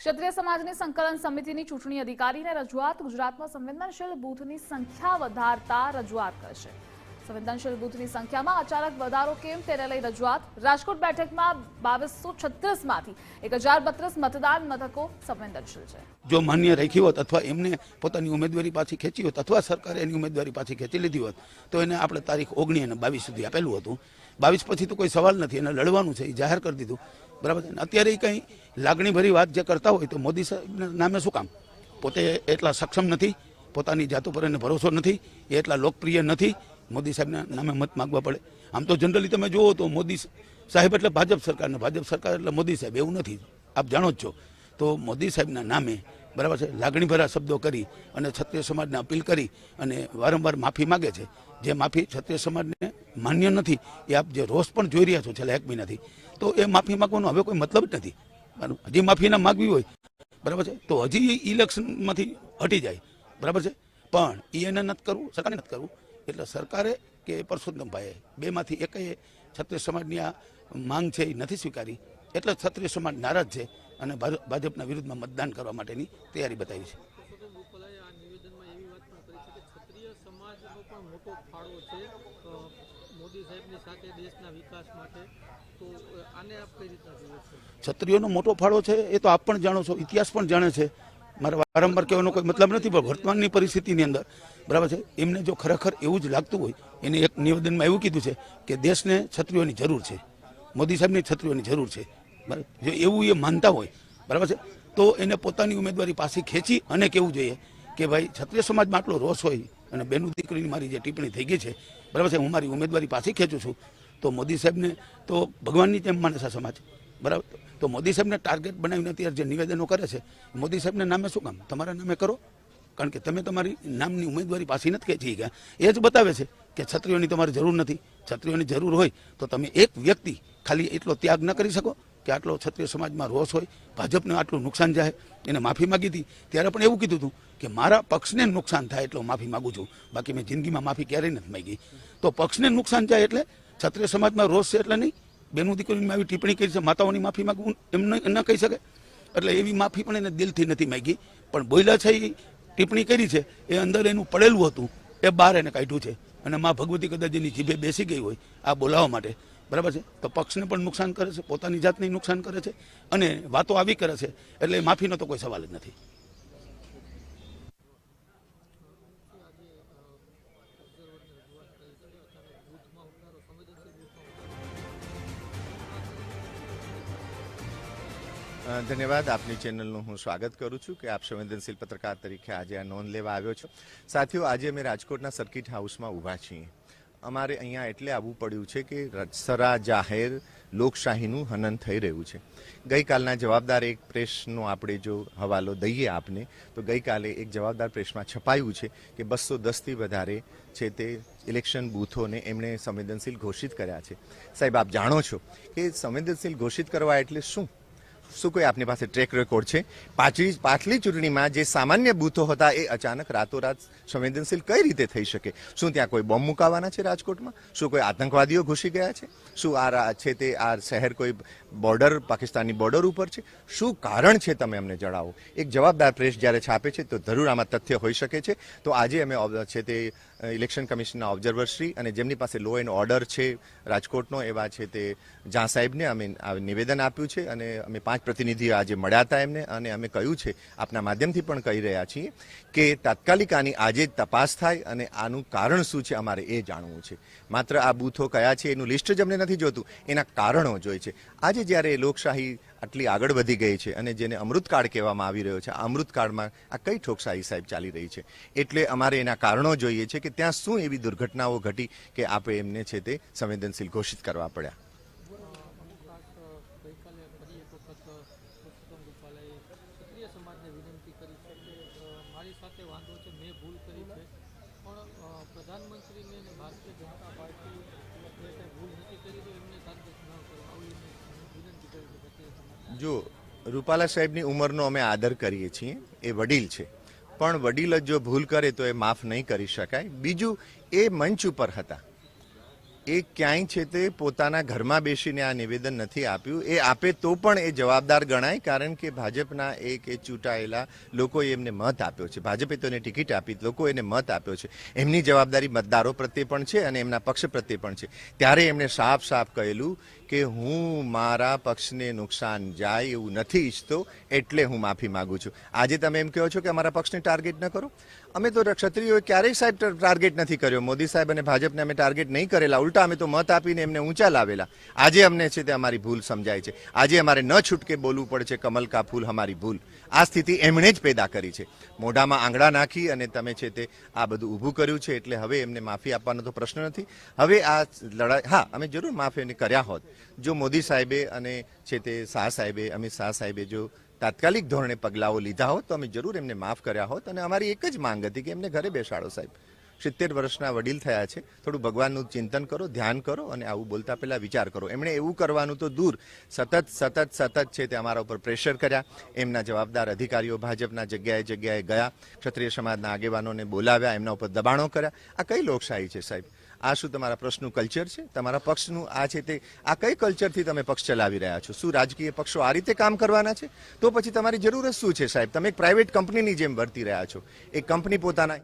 ક્ષત્રિય સમાજની સંકલન સમિતિની ચૂંટણી અધિકારીને રજૂઆત ગુજરાતમાં સંવેદનશીલ બૂથની સંખ્યા વધારતા રજૂઆત કરશે. સંવેદનશીલ બૂથની સંખ્યામાં અચાનક વધારો કેમ તેને લઈ રજૂઆત? રાજકોટ બેઠકમાં બાવીસો છત્રીસમાંથી એક હજાર બત્રીસ મતદાન મથકો સંવેદનશીલ છે. જો માન્ય રાખી હોત અથવા એમને પોતાની ઉમેદવારી પાછી ખેંચી હોત અથવા સરકારે એની ઉમેદવારી પાછી ખેંચી લીધી હોત, તો એને આપણે તારીખ ઓગણી અને બાવીસ સુધી આપેલું હતું. બાવીસ પછી તો કોઈ સવાલ નથી, એને લડવાનું છે, એ જાહેર કરી દીધું. બરાબર અત્યારે કંઈ લાગણીભરી વાત જે કરતા હોય તો મોદી સાહેબના નામે શું કામ? પોતે એટલા સક્ષમ નથી, પોતાની જાત ઉપર એને ભરોસો નથી, એ એટલા લોકપ્રિય નથી મોદી સાહેબના નામે મત માગવા પડે. આમ તો જનરલી તમે જુઓ તો મોદી સાહેબ એટલે ભાજપ સરકારને, ભાજપ સરકાર એટલે મોદી સાહેબ, એવું નથી. આપ જાણો જ છો. તો મોદી સાહેબના નામે, બરાબર છે, લાગણીભરા શબ્દો કરી અને ક્ષત્રિય સમાજને અપીલ કરી અને વારંવાર માફી માગે છે. જે માફી ક્ષત્રિય સમાજને માન્ય નથી, એ આપ જે રોષ પણ જોઈ રહ્યા છો છેલ્લા એક મહિનાથી, તો એ માફી માગવાનો હવે કોઈ મતલબ જ નથી. હજી માફી ના માગવી હોય, બરાબર છે, તો હજી ઇલેક્શનમાંથી હટી જાય. બરાબર છે, પણ એ એને નથી કરવું, સરકારને નથી કરવું. એટલે સરકારે કે પરસોત્તમભાઈએ બેમાંથી એકેય ક્ષત્રિય સમાજની આ માંગ છે એ નથી સ્વીકારી. એટલે ક્ષત્રિય સમાજ નારાજ છે અને ભાજપના વિરુદ્ધમાં મતદાન કરવા માટેની તૈયારી બતાવી છો. ક્ષત્રિયોનો મોટો ફાળો છે એ તો આપ પણ જાણો છો, ઇતિહાસ પણ જાણે છે. મારે વારંવાર કહેવાનો કોઈ મતલબ નથી, પણ વર્તમાનની પરિસ્થિતિની અંદર, બરાબર છે? એમને જો ખરેખર એવું જ લાગતું હોય, એને એક નિવેદનમાં એવું કીધું છે કે દેશને છત્રીઓની જરૂર છે, મોદી સાહેબની છત્રીઓની જરૂર છે. બરાબર? જો એવું એ માનતા હોય, બરાબર છે? તો એને પોતાની ઉમેદવારી પાછી ખેંચી અને કહેવું જોઈએ કે ભાઈ, ક્ષત્રિય સમાજમાં આટલો રોષ હોય અને બેનું દીકરીની મારી જે ટિપ્પણી થઈ ગઈ છે, બરાબર છે? હું મારી ઉમેદવારી પાછી ખેંચું છું, તો મોદી સાહેબને તો ભગવાનની જેમ માને છે સમાજ, બરાબર? તો મોદી સાહેબને ટાર્ગેટ બનાવીને અત્યારે જે નિવેદનો કરે છે, મોદી સાહેબને નામે શું કામ? તમારા નામે કરો? કારણ કે તમે તમારી નામની ઉમેદવારી પાછી નથી ખેંચી ગયા એ જ બતાવે છે કે છત્રીઓની તમારે જરૂર નથી. છત્રીઓની જરૂર હોય તો તમે એક વ્યક્તિ ખાલી એટલો ત્યાગ ન કરી શકો કે આટલો ક્ષત્રિય સમાજમાં રોષ હોય, ભાજપને આટલું નુકસાન જાય, એને માફી માગી હતી. ત્યારે પણ એવું કીધું હતું કે મારા પક્ષને નુકસાન થાય એટલે માફી માગું છું. બાકી મેં જિંદગીમાં માફી ક્યારેય નથી માગી. તો પક્ષને નુકસાન જાય એટલે ક્ષત્રિય સમાજમાં રોષ છે એટલે નહીં? બેનું દીકરીની આવી ટિપ્પણી કરી છે, માતાઓની માફી માગવું એમ ન ન કહી શકે. એટલે એવી માફી પણ એને દિલથી નથી માગી. પણ બોયલા છે એ ટિપ્પણી કરી છે, એ અંદર એનું પડેલું હતું, એ બહાર એને કાઢ્યું છે. અને મા ભગવતી કદાચ એની જીભે બેસી ગઈ હોય, આ બોલાવવા માટે. બરાબર છે? તો પક્ષને પણ નુકસાન કરે છે, પોતાની જાતને નુકસાન કરે છે, અને વાતો આવી કરે છે, એટલે માફીનો તો કોઈ સવાલ જ નથી. ધન્યવાદ. આપની ચેનલનું હું સ્વાગત કરું છું કે આપ સંવેદનશીલ પત્રકાર તરીકે આજે આ નોંધ લેવા આવ્યો છો. સાથીઓ, આજે અમે રાજકોટના સર્કિટ હાઉસમાં ઊભા છીએ. અમારે અહીંયા એટલે આવવું પડ્યું છે કે સરા જાહેર લોકશાહીનું હનન થઈ રહ્યું છે. ગઈકાલના જવાબદાર એક પ્રેસનો આપણે જો હવાલો દઈએ આપને, તો ગઈકાલે એક જવાબદાર પ્રેસમાં છપાયું છે કે બસો દસથી વધારે છે તે ઇલેક્શન બૂથોને એમણે સંવેદનશીલ ઘોષિત કર્યા છે. સાહેબ, આપ જાણો છો કે સંવેદનશીલ ઘોષિત કરવા એટલે શું? શું કોઈ આપની પાસે ટ્રેક રેકોર્ડ છે? પાછલી પાછલી ચૂંટણીમાં જે સામાન્ય બૂથો હતા એ અચાનક રાતોરાત સંવેદનશીલ કઈ રીતે થઈ શકે? શું ત્યાં કોઈ બોમ્બ મુકાવાના છે રાજકોટમાં? શું કોઈ આતંકવાદીઓ ઘૂસી ગયા છે? શું આ છે તે આ શહેર કોઈ બોર્ડર પાકિસ્તાનની બોર્ડર ઉપર છે? શું કારણ છે તમે અમને જણાવો? એક જવાબદાર પ્રેસ જ્યારે છાપે છે તો જરૂર આમાં તથ્ય હોઈ શકે છે. તો આજે અમે છે તે ઇલેક્શન કમિશનના ઓબ્ઝર્વર શ્રી અને જેમની પાસે લો એન્ડ ઓર્ડર છે રાજકોટનો એવા છે તે જા સાહેબને અમે નિવેદન આપ્યું છે અને અમે પાંચ પ્રતિનિધિઓ આજે મળ્યા હતા એમને અને અમે કહ્યું છે, આપના માધ્યમથી પણ કહી રહ્યા છીએ કે તાત્કાલિક આની આજે જ તપાસ થાય અને આનું કારણ શું છે અમારે એ જાણવું છે. માત્ર આ બૂથો કયા છે એનું લિસ્ટ જ અમને નથી જોતું, એના કારણો જોઈએ છે. આજે જ્યારે લોકશાહી આટલી આગળ વધી ગઈ છે અને જેને અમૃતકાળ કહેવામાં આવી રહ્યો છે, આ અમૃતકાળમાં આ કઈ ઠોકશાહી સાહેબ ચાલી રહી છે? એટલે અમારે એના કારણો જોઈએ છે કે ત્યાં શું એવી દુર્ઘટનાઓ ઘટી કે આપણે એમને છે તે સંવેદનશીલ ઘોષિત કરવા પડ્યા ખાસ અ, ગઈકાલે ફરી એક વખત અ, પુરુષોત્તમ રૂપાલાએ ક્ષત્રિય સમાજને વિનંતી કરી છે કે અ, મારી છે, મેં ભૂલ કરી છે. પણ પ્રધાનમંત્રીને અને ભારતીય જનતા પાર્ટી ભૂલ નથી કરી તો એમને સાથે ન વિનંતી કરી જો રૂપાલા સાહેબની ઉંમરનો અમે આદર કરીએ છીએ, એ વડીલ છે. પણ વડીલ જ જો ભૂલ કરે તો એ માફ નહીં કરી શકાય. બીજું, એ મંચ ઉપર હતા. એ ક્યાંય છે તે પોતાના ઘરમાં બેસીને આ નિવેદન નથી આપ્યું. એ આપે તો પણ એ જવાબદાર ગણાય, કારણ કે ભાજપના એક એ ચૂંટાયેલા લોકોએ એમને મત આપ્યો છે. ભાજપે તો એને ટિકિટ આપી, લોકો એને મત આપ્યો છે. એમની જવાબદારી મતદારો પ્રત્યે પણ છે અને એમના પક્ષ પ્રત્યે પણ છે. ત્યારે એમણે સાફ સાફ કહેલું કે હું મારા પક્ષને નુકસાન જાય એવું નથી ઈચ્છતો, એટલે હું માફી માગું છું. આજે તમે એમ કહો છો કે અમારા પક્ષને ટાર્ગેટ ન કરો? અમે તો ક્ષત્રિયોએ ક્યારેય સાહેબ ટાર્ગેટ નથી કર્યો. મોદી સાહેબ અને ભાજપને અમે ટાર્ગેટ નહીં કરેલા. ઉલટા અમે તો મત આપીને એમને ઊંચા લાવેલા. આજે અમને છે તે અમારી ભૂલ સમજાય છે. આજે અમારે ન છૂટકે બોલવું પડે છે, કમલ કા ફૂલ અમારી ભૂલ. આ સ્થિતિ એમણે જ પેદા કરી છે. મોઢામાં આંગળા નાખી અને તમે છે તે આ બધું ઊભું કર્યું છે, એટલે હવે એમને માફી આપવાનો તો પ્રશ્ન નથી. હવે આ લડાઈ, હા, અમે જરૂર માફી કર્યા હોત. જો મોદી સાહેબે અને છે તે શાહ સાહેબે, અમિત શાહ સાહેબે જો તાત્કાલિક ધોરણે પગલાઓ લીધા હોત તો અમે જરૂર એમને માફ કર્યા હોત અને અમારી એક જ માંગ હતી કે એમને ઘરે બેસાડો સાહેબ. સિત્તેર વર્ષના વડીલ થયા છે. થોડું ભગવાનનું ચિંતન કરો, ધ્યાન કરો અને આવું બોલતા પહેલાં વિચાર કરો. એમણે એવું કરવાનું તો દૂર. સતત સતત સતત છે તે અમારા ઉપર પ્રેશર કર્યા. એમના જવાબદાર અધિકારીઓ ભાજપના જગ્યાએ જગ્યાએ ગયા. ક્ષત્રિય સમાજના આગેવાનોને બોલાવ્યા, એમના ઉપર દબાણો કર્યા. આ કઈ લોકશાહી છે સાહેબ? આ શું તમારા પ્રશ્નનું કલ્ચર છે? તમારા પક્ષનું આ છે તે, આ કઈ કલ્ચરથી તમે પક્ષ ચલાવી રહ્યા છો? શું રાજકીય પક્ષો આ રીતે કામ કરવાના છે? તો પછી તમારી જરૂર શું છે સાહેબ? તમે એક પ્રાઇવેટ કંપનીની જેમ વર્તી રહ્યા છો. એક કંપની પોતાના